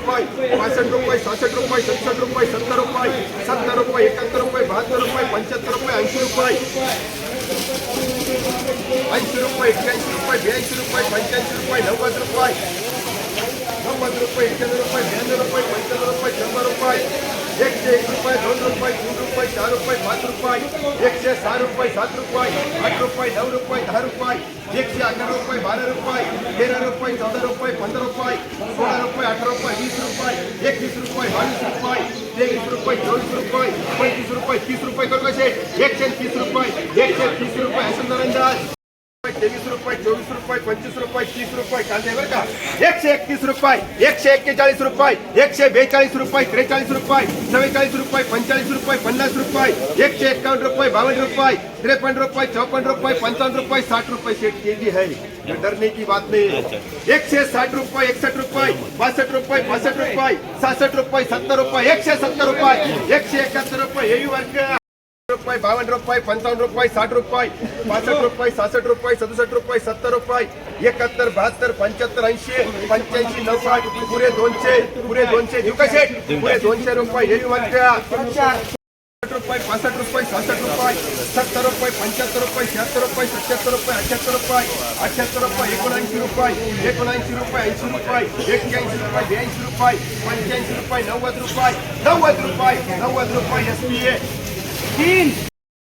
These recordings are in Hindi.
रुपये पासष्ट रुपये सहासष्ट रुपये सदुसष्ट रुपये, सत्तर रुपये सत्तर रुपये एकाहत्तर रुपये, बहात्तर रुपये पंच्याहत्तर रुपये ऐंशी रुपये। ऐंशी रुपये एक्क्याऐंशी रुपये ब्याऐंशी रुपये पंच्याऐंशी रुपये, नव्वद रुपये। नव्वद रुपये एक्क्याण्णव रुपये ब्याण्णव रुपये पंच्याण्णव रुपये शंभर रुपये। एकशे एक रुपये दोन रुपये, तीन रुपये, चार रुपये, पाच रुपये। एकशे सहा रुपये, सात रुपये, आठ रुपये नऊ रुपये दहा रुपये। एकशे अकरा रुपये बारा रुपये तेरा रुपये चौदा रुपये पंधरा रुपये। सोळा रुपये अठरा रुपये वीस रुपये एकवीस रुपये बावीस रुपये तेवीस रुपये चोवीस रुपये पंचवीस रुपये तीस रुपये करू कसे एकशे तीस रुपये एकशे तीस रुपये असं नरंदाज तेवीस रुपये चोवीस रुपये पंचवीस रुपये, तीस रुपये कांदे बरं का? एकशे एकतीस रुपये, एकशे एक्केचाळीस रुपये, एकशे बेचाळीस रुपये, त्रेचाळीस रुपये, चव्वेचाळीस रुपये, पंचेचाळीस रुपये, पन्नास रुपये, एकशे एकावन्न रुपये, बावन्न रुपये, त्रेपन्न रुपये चौपन्न रुपये, पंचावन्न रुपये, साठ रुपये सेट के जी है डरने की बात नहीं. है एकशे साठ रुपये, एकसठ रुपये, बासष्ट रुपये बासष्ट रुपये, सहासष्ट रुपये, सत्तर रुपये, एकशे सत्तर रुपये, एकशे एकाहत्तर रुपये. हेवी वर्ग रुपये बावन्न रुपये पंचावन्न रुपये साठ रुपये पासष्ट रुपये सहासष्ट रुपये सदुसष्ट रुपये सत्तर रुपये एकाहत्तर बहात्तर पंच्याहत्तर ऐंशी पंच्याऐंशी नव्वद पुरे दोनशे पुरे दोनशे देऊ का शेठ पुरे दोनशे रुपये वाटत्या साठ रुपये पासष्ट सत्तर रुपये पंच्याहत्तर रुपये शहात्तर रुपये रुपये अठ्याहत्तर एकोणऐंशी एकोणऐंशी ऐंशी एक्क्याऐंशी ब्याऐंशी पंच्याऐंशी नव्वद नव्वद नव्वद एस पी ए तीन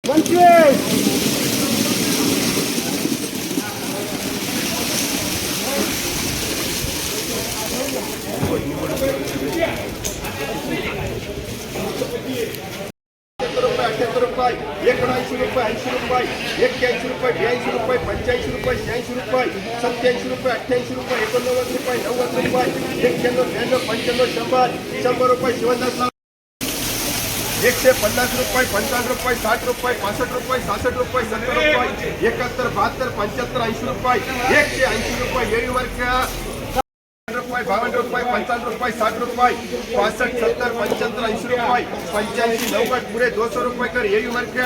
पंचवीस एकोणऐंशी रुपये ऐंशी रुपये एक्क्याऐंशी रुपये ब्याऐंशी रुपये पंच्याऐंशी रुपये शहाऐंशी रुपये सत्याऐंशी रुपये अठ्ठ्याऐंशी रुपये एकोणनव्वद रुपये नव्वद रुपये एक्क्याण्णव ब्याण्णव पंच्याण्णव शंभर शंभर रुपये शिवदास एकशे पन्नास रुपये पंचावन्न रुपये, साठ रुपये, पासष्ट रुपये सहासष्ट रुपये, सत्तर रुपये, एकाहत्तर, बहात्तर, पंच्याहत्तर, ऐंशी रुपये एकशे ऐंशी रुपये हेवी वर्ग रुपये, बावन्न रुपये, पंचावन्न रुपये, साठ रुपये, पासष्ट, सत्तर, पंच्याहत्तर, ऐंशी रुपये, पंच्याऐंशी, नव्वद पुरे दोनशे रुपये कर हेवी वर्ग.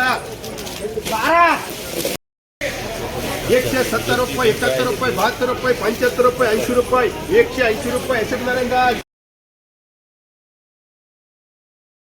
एकशे सत्तर रुपये, एकाहत्तर रुपये, बहात्तर रुपये, पंच्याहत्तर रुपये, ऐंशी रुपये एकशे ऐंशी रुपये अशोक नारायण